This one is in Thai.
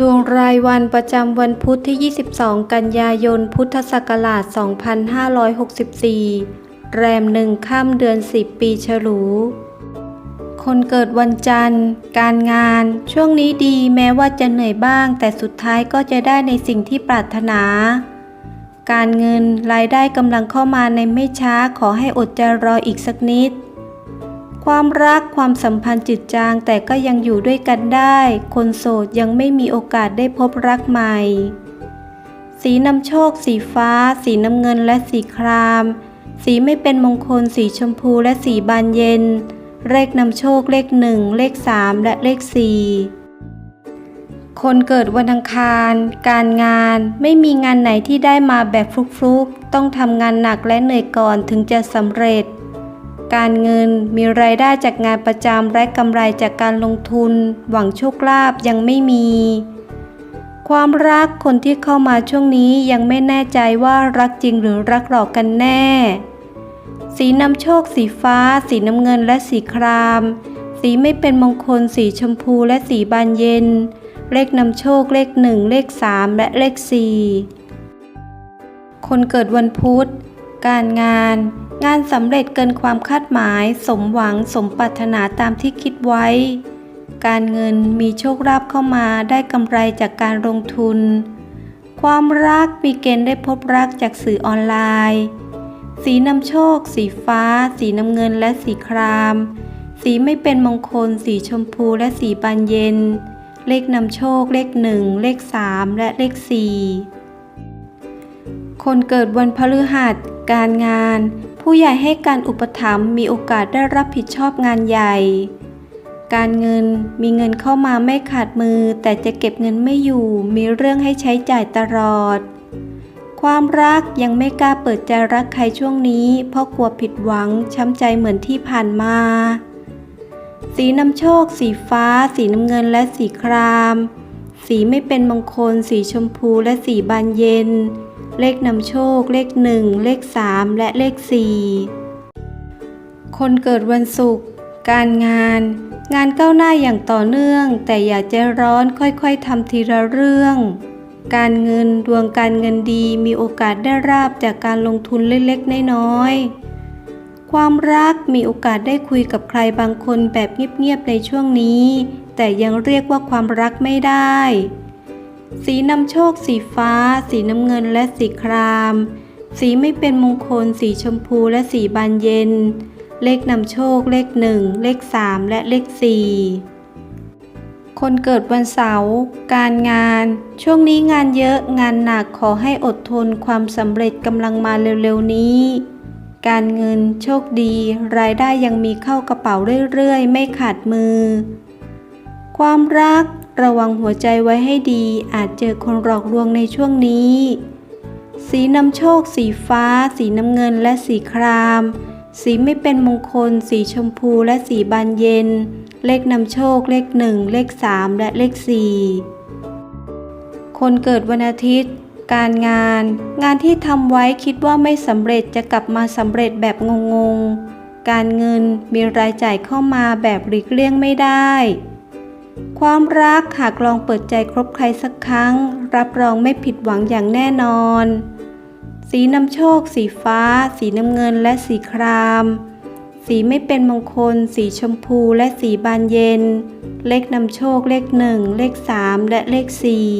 ดวงรายวันประจำวันพุธที่ 22 กันยายน พุทธศักราช 2564 แรมหนึ่งค่ำเดือน 10 ปีฉลู คนเกิดวันจันทร์ การงาน ช่วงนี้ดีแม้ว่าจะเหนื่อยบ้าง แต่สุดท้ายก็จะได้ในสิ่งที่ปรารถนา การเงินรายได้กำลังเข้ามาในไม่ช้าขอให้อดใจรออีกสักนิด ความรักความสัมพันธ์จืดจางแต่ก็ยังอยู่ด้วยกันได้ คนโสดยังไม่มีโอกาสได้พบรักใหม่ สีนำโชค สีฟ้า สีน้ำเงินและสีคราม สีไม่เป็นมงคล สีชมพูและสีบานเย็น เลขนำโชคเลขหนึ่งเลขสามและเลขสี่คนเกิดวันอังคาร การงานไม่มีงานไหนที่ได้มาแบบฟลุกๆ ต้องทำงานหนักและเหนื่อยก่อนถึงจะสำเร็จ การเงิน มีรายได้จากงานประจำและกำไรจากการลงทุน หวังโชคลาภยังไม่มี ความรักคนที่เข้ามาช่วงนี้ยังไม่แน่ใจว่ารักจริงหรือรักหลอกกันแน่ สีนำโชคสีฟ้า สีน้ำเงินและสีคราม สีไม่เป็นมงคล สีชมพูและสีบานเย็น เลขนำโชคเลขหนึ่งเลขสามและเลขสี่คนเกิดวันพุธ การงาน งานสำเร็จเกินความคาดหมาย สมหวังสมปรารถนาตามที่คิดไว้ การเงินมีโชคลาภเข้ามาได้กำไรจากการลงทุน ความรักมีเกณฑ์ได้พบรักจากสื่อออนไลน์ สีนำโชค สีฟ้า สีน้ำเงินและสีคราม สีไม่เป็นมงคล สีชมพูและสีบานเย็น เลขนำโชค เลขหนึ่งเลขสามและเลขสี่คนเกิดวันพฤหัส การงาน ผู้ใหญ่ให้การอุปถัมภ์มีโอกาสได้รับผิดชอบงานใหญ่ การเงินมีเงินเข้ามาไม่ขาดมือ แต่จะเก็บเงินไม่อยู่ มีเรื่องให้ใช้จ่ายตลอด ความรักยังไม่กล้าเปิดใจรักใครช่วงนี้ เพราะกลัวผิดหวังช้ำใจเหมือนที่ผ่านมา สีนำโชค สีฟ้า สีน้ำเงินและสีคราม สีไม่เป็นมงคล สีชมพูและสีบานเย็น เลขนำโชค เลขหนึ่งเลขสามและเลขสี่คนเกิดวันศุกร์การงาน งานก้าวหน้าอย่างต่อเนื่อง แต่อย่าใจร้อนค่อยๆทำทีละเรื่อง การเงินดวงการเงินดีมีโอกาสได้ราบจากการลงทุนเล็กๆน้อยๆความรักมีโอกาสได้คุยกับใครบางคนแบบเงียบๆในช่วงนี้ แต่ยังเรียกว่าความรักไม่ได้ สีนำโชคสีฟ้า สีน้ำเงินและสีคราม สีไม่เป็นมงคล สีชมพูและสีบานเย็น เลขนำโชค เลขหนึ่งเลขสามและเลขสี่คนเกิดวันเสาร์การงาน ช่วงนี้งานเยอะงานหนักขอให้อดทนความสำเร็จกำลังมาเร็วๆนี้ การเงินโชคดี รายได้ยังมีเข้ากระเป๋าเรื่อยๆ ไม่ขาดมือ ความรักระวังหัวใจไว้ให้ดี อาจเจอคนหลอกลวงในช่วงนี้ สีนำโชค สีฟ้า สีน้ำเงินและสีคราม สีไม่เป็นมงคล สีชมพูและสีบานเย็น เลขนำโชค เลขหนึ่งเลขสามและเลขสี่คนเกิดวันอาทิตย์ การงาน งานที่ทำไว้คิดว่าไม่สำเร็จจะกลับมาสำเร็จแบบงงๆ การเงินมีรายจ่ายเข้ามาแบบหลีกเลี่ยงไม่ได้ ความรักหากลองเปิดใจครบใครสักครั้ง รับรองไม่ผิดหวังอย่างแน่นอน สีนำโชค สีฟ้า สีน้ำเงินและสีคราม สีไม่เป็นมงคล สีชมพูและสีบานเย็น เลขนำโชคเลขหนึ่งเลขสามและเลขสี่